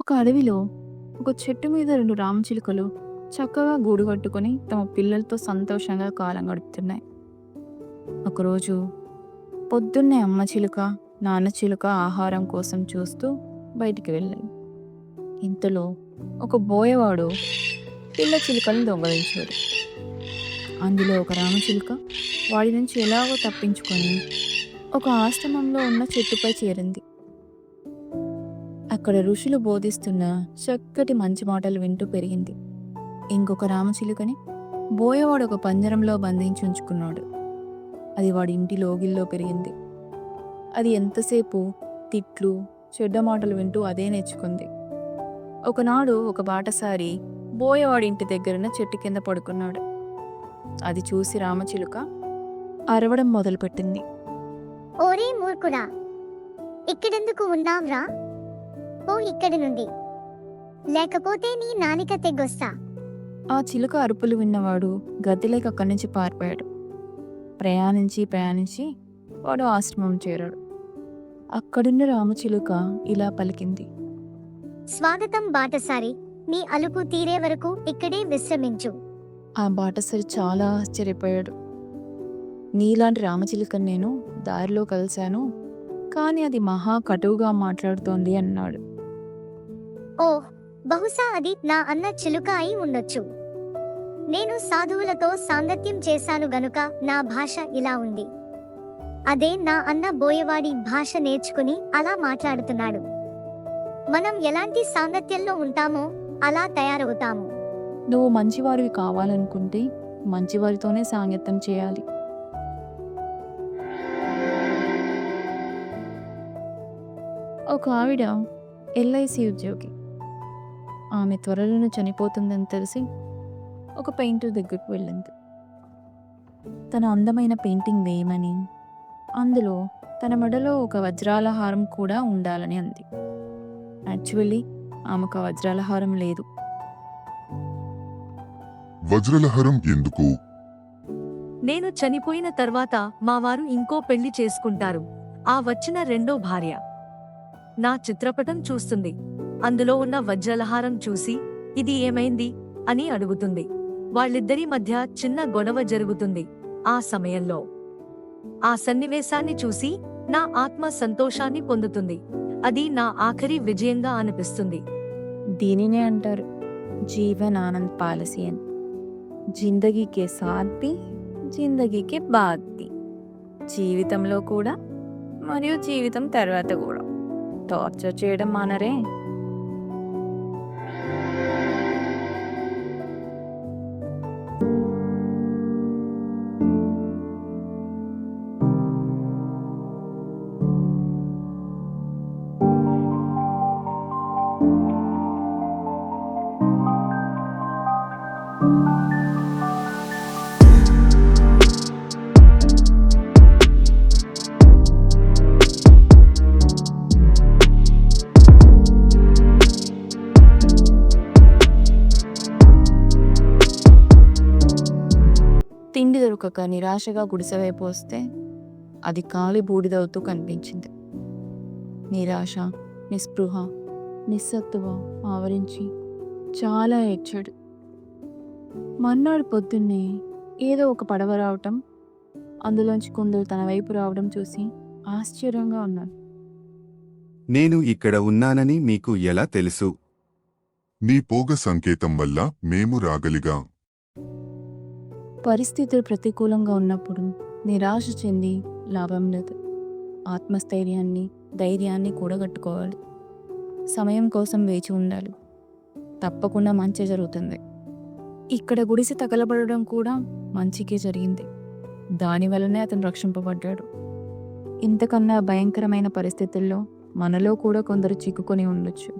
ఒక అడవిలో ఒక చెట్టు మీద రెండు రామచిలుకలు చక్కగా గూడు కట్టుకొని తమ పిల్లలతో సంతోషంగా కాలం గడుపుతున్నాయి. ఒకరోజు పొద్దున్నే అమ్మ చిలుక నాన్న చిలుక ఆహారం కోసం చూస్తూ బయటికి వెళ్ళాయి. ఇంతలో ఒక బోయవాడు పిల్ల చిలుకలను దొంగలించాడు. అందులో ఒక రామచిలుక వాడి నుంచి ఎలాగో తప్పించుకొని ఒక ఆశ్రమంలో ఉన్న చెట్టుపై చేరింది. అక్కడ ఋషులు బోధిస్తున్న చక్కటి మంచి మాటలు వింటూ పెరిగింది. ఇంకొక రామచిలుకని బోయవాడు ఒక పంజరంలో బంధించి ఉంచుకున్నాడు. అది వాడి ఇంటి లోగిల్లో పెరిగింది. అది ఎంతసేపు తిట్లు చెడ్డ మాటలు వింటూ అదే నేర్చుకుంది. ఒకనాడు ఒక బాటసారి బోయవాడి ఇంటి దగ్గరన చెట్టు కింద పడుకున్నాడు. అది చూసి రామచిలుక అరవడం మొదలుపెట్టింది. ఓరే మూర్ఖుడా! ఇక్కడెందుకు ఉన్నావ్రా ఓ ఇక్కడి నుండి. లేకపోతే నీ నాలిక తెగ్గొస్తా ఆ చిలుక అరుపులు విన్నవాడు గదిలేక అక్కడి నుంచి పారిపోయాడు. ప్రయాణించి ప్రయాణించి వాడు ఆశ్రమం చేరాడు. అక్కడున్న రామచిలుక ఇలా పలికింది. స్వాగతం బాటసారి. నీ అలుపు తీరే వరకు ఇక్కడే విశ్రమించు. ఆ బాటసరి చాలా ఆశ్చర్యపోయాడు. నీలాంటి రామచిలుకని నేను దారిలో కలిశాను. కానీ అది మహా కటువుగా మాట్లాడుతోంది అన్నాడు. ఓ బహుశా అది నా అన్న చిలుక అయి ఉండొచ్చు. నేను సాధువులతో సాంగత్యం చేశాను గనుక నా భాష ఇలా ఉంది. అదే నా అన్న బోయవాడి భాష నేర్చుకుని అలా మాట్లాడుతున్నాడు. మనం ఎలాంటి సాంగత్యంలో ఉంటామో అలా తయారవుతాము. నువ్వు మంచివారివి కావాలనుకుంటే మంచివారితోనే సాంగత్యం చేయాలి. ఒక ఆవిడ ఎల్ఐసి ఉద్యోగి. ఆమె త్వరలోనే చనిపోతుందని తెలిసి ఒక పెయింటర్ దగ్గరకు వెళ్ళింది. తన అందమైన పెయింటింగ్ వేయమని అందులో తన మెడలో ఒక వజ్రాల హారం కూడా ఉండాలని అంది. యాక్చువల్లీ ఆమెకు వజ్రాల హారం లేదు. వజ్రలహరం ఎందుకు? నేను చనిపోయిన తర్వాత మా వారు ఇంకో పెళ్ళి చేసుకుంటారు. ఆ వచ్చిన రెండో భార్య. నా చిత్రపటం చూస్తుంది. అందులో ఉన్న వజ్రలహారం చూసి ఇది ఏమైంది? అని అడుగుతుంది. వాళ్ళిద్దరి మధ్య చిన్న గొడవ జరుగుతుంది ఆ సమయంలో. ఆ సన్నివేశాన్ని చూసి నా ఆత్మ సంతోషాన్ని పొందుతుంది. అది నా ఆఖరి విజయంగా అనిపిస్తుంది. దీనినే అంటారు జీవన్ ఆనంద్ పాలసీ అని. జిందగీకే సాధ్ది జిందగీకే బాధ్ది జీవితంలో కూడా మరియు జీవితం తర్వాత కూడా. టార్చర్ చేయడం మానరే. దొరకక నిరాశగా గుడిసె వైపు వస్తే అది కాలి బూడిదవుతూ కనిపించింది. నిరాశ నిస్పృహ నిస్సత్తువ ఆవరించి చాలా ఏడ్చాడు. మర్నాడు పొద్దున్నే ఏదో ఒక పడవ రావటం అందులోంచి కొందరు తన వైపు రావడం చూసి ఆశ్చర్యంగా ఉన్నాడు నేను ఇక్కడ ఉన్నానని మీకు ఎలా తెలుసు? నీ పోగ సంకేతం వల్ల మేము రాగలిగా. పరిస్థితులు ప్రతికూలంగా ఉన్నప్పుడు నిరాశ చెంది లాభం లేదు. ఆత్మస్థైర్యాన్ని ధైర్యాన్ని కూడగట్టుకోవాలి. సమయం కోసం వేచి ఉండాలి. తప్పకుండా మంచి జరుగుతుంది. ఇక్కడ గుడిసి తగలబడడం కూడా మంచికే జరిగింది. దానివల్లనే అతను రక్షింపబడ్డాడు. ఇంతకన్నా భయంకరమైన పరిస్థితుల్లో మనలో కూడా కొందరు చిక్కుకొని ఉండొచ్చు.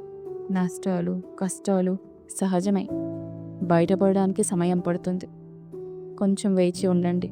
నష్టాలు కష్టాలు సహజమే. బయటపడడానికి సమయం పడుతుంది. కొంచెం వేచి ఉండండి.